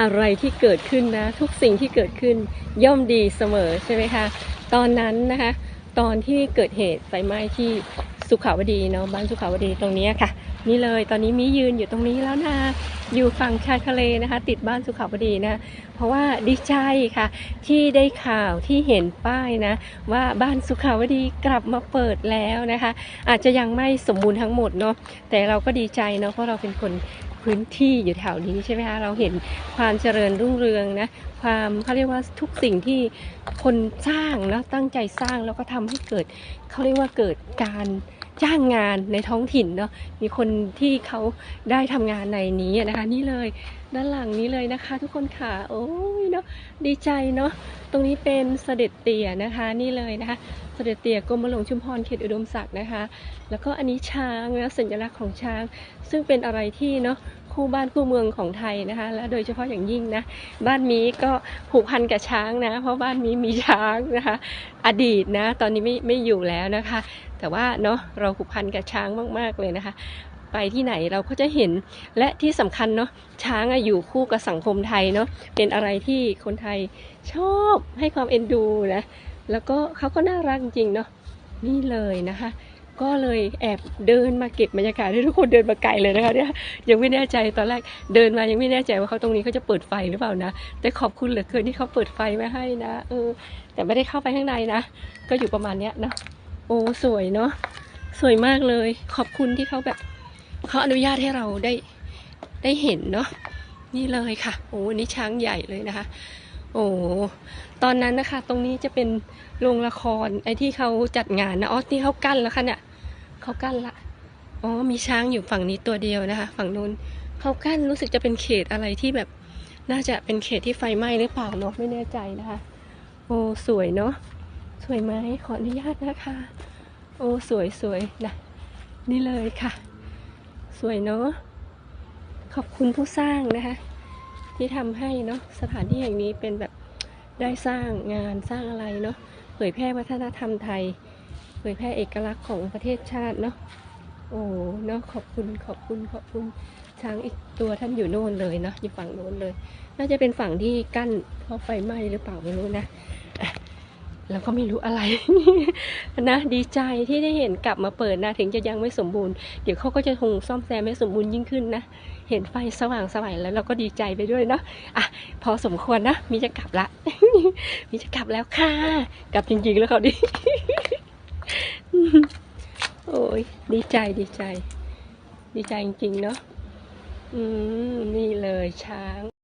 อะไรที่เกิดขึ้นนะ ทุกสิ่งที่เกิดขึ้นย่อมดีเสมอใช่ไหมคะตอนนั้นนะคะ ตอนที่เกิดเหตุไฟไหม้ที่สุขาวดีเนาะบ้านสุขาวดีตรงนี้ค่ะ นี่เลยตอนนี้มียืนอยู่ตรงนี้แล้วนะอยู่ฝั่งชายทะเลนะคะ ติดบ้านสุขาวดีนะ เพราะว่าดีใจค่ะ ที่ได้ข่าวที่เห็นป้ายนะ ว่าบ้านสุขาวดีกลับมาเปิดแล้วนะคะ อาจจะยังไม่สมบูรณ์ทั้งหมดเนาะแต่เราก็ดีใจเนาะเพราะเราเป็นคน พื้นที่อยู่แถวนี้ใช่ไหมคะเราเห็นความเจริญรุ่งเรืองนะความเขาเรียกว่าทุกสิ่งที่คนสร้างนะตั้งใจสร้างแล้วก็ทำให้เกิดเขาเรียกว่าเกิดการ จ้างงานในท้องถิ่นเนาะมีคนที่เขาได้ทำงานในนี้นะคะ นี่เลยด้านหลังนี้เลยนะคะ ทุกคนค่ะโอ้ยเนาะดีใจเนาะตรงนี้เป็นเสด็จเตี่ยนะคะ นี่เลยนะคะ เสด็จเตี่ยกรมหลวงชุมพรเขตอุดมศักดิ์นะคะ แล้วก็อันนี้ช้างนะสัญลักษณ์ของช้าง ซึ่งเป็นอะไรที่เนาะคู่บ้านคู่เมืองของไทยนะคะ และโดยเฉพาะอย่างยิ่งนะ บ้านมีก็ผูกพันกับช้างนะ เพราะบ้านมีมีช้างนะคะ อดีตนะ ตอนนี้ไม่ไม่อยู่แล้วนะคะ แต่ว่าเนาะเราราผูกพันกับช้างมาก ๆ เลยนะคะ ไปที่ไหนเราก็จะเห็นและที่สำคัญเนาะช้างอะอยู่คู่กับสังคมไทยเนาะเป็นอะไรที่คนไทยชอบให้ความเอ็นดูนะแล้วก็เขาก็น่ารักจริงๆเนาะนี่เลยนะคะ ก็เลยแอบเดินมาเก็บบรรยากาศให้ทุกคนเดินมาไกลเลยนะคะเนี่ยยังไม่แน่ใจตอนแรกเดินมายังไม่แน่ใจว่าเขาตรงนี้เขาจะเปิดไฟหรือเปล่านะแต่ขอบคุณเหลือเกินที่เขาเปิดไฟไว้ให้นะเออแต่ไม่ได้เข้าไปข้างในนะ ก็อยู่ประมาณเนี้ยนะโอ้สวยเนาะ สวยมากเลย ขอบคุณที่เขาแบบเขาอนุญาตให้เราได้ได้เห็นเนาะนี่เลยค่ะ โอ้อันนี่ช้างใหญ่เลยนะคะ โอ้ตอนนั้นนะคะ ตรงนี้จะเป็นโรงละครไอ้ที่เขาจัดงานนะอ๋อที่เขากั้นแล้วค่ะเนี่ยเขากั้นละอ๋อมีช้างอยู่ฝั่งนี้ตัวเดียวนะคะ ฝั่งนู้นเขากั้นรู้สึกจะเป็นเขตอะไรที่แบบ น่าจะเป็นเขตที่ไฟไหม้หรือเปล่าเนาะไม่แน่ใจนะคะ โอ้สวยเนาะสวยไหมขออนุญาตนะคะ โอ้สวยสวยนะนี่เลยค่ะ สวยเนาะขอบคุณผู้สร้างนะคะ ที่ทำให้เนาะสถานที่แห่งนี้เป็นแบบได้สร้างงานสร้างอะไรเนาะเผยแพร่วัฒนธรรมไทย เผยแพร่เอกลักษณ์ของประเทศชาติเนาะโอ้เนาะขอบคุณขอบคุณขอบคุณช้างอีกตัวท่านอยู่โน่นเลยเนาะอยู่ฝั่งโน้นเลย น่าจะเป็นฝั่งที่กั้นเพราะไฟไหม้หรือเปล่าไม่รู้นะอะ แล้วก็ไม่รู้อะไร นะ ดีใจที่ได้เห็นกลับมาเปิดนะถึงจะยังไม่สมบูรณ์เดี๋ยวเขาก็จะคงซ่อมแซมให้สมบูรณ์ยิ่งขึ้นนะ เห็นไฟสว่างสวัยแล้วเราก็ดีใจไปด้วยเนาะอะพอสมควรนะ มีจะกลับละ มีจะกลับแล้วค่ะ กลับจริงๆแล้วเขาดิโอ้ยดีใจดีใจ ดีใจจริงๆเนาะอืมนี่เลยช้าง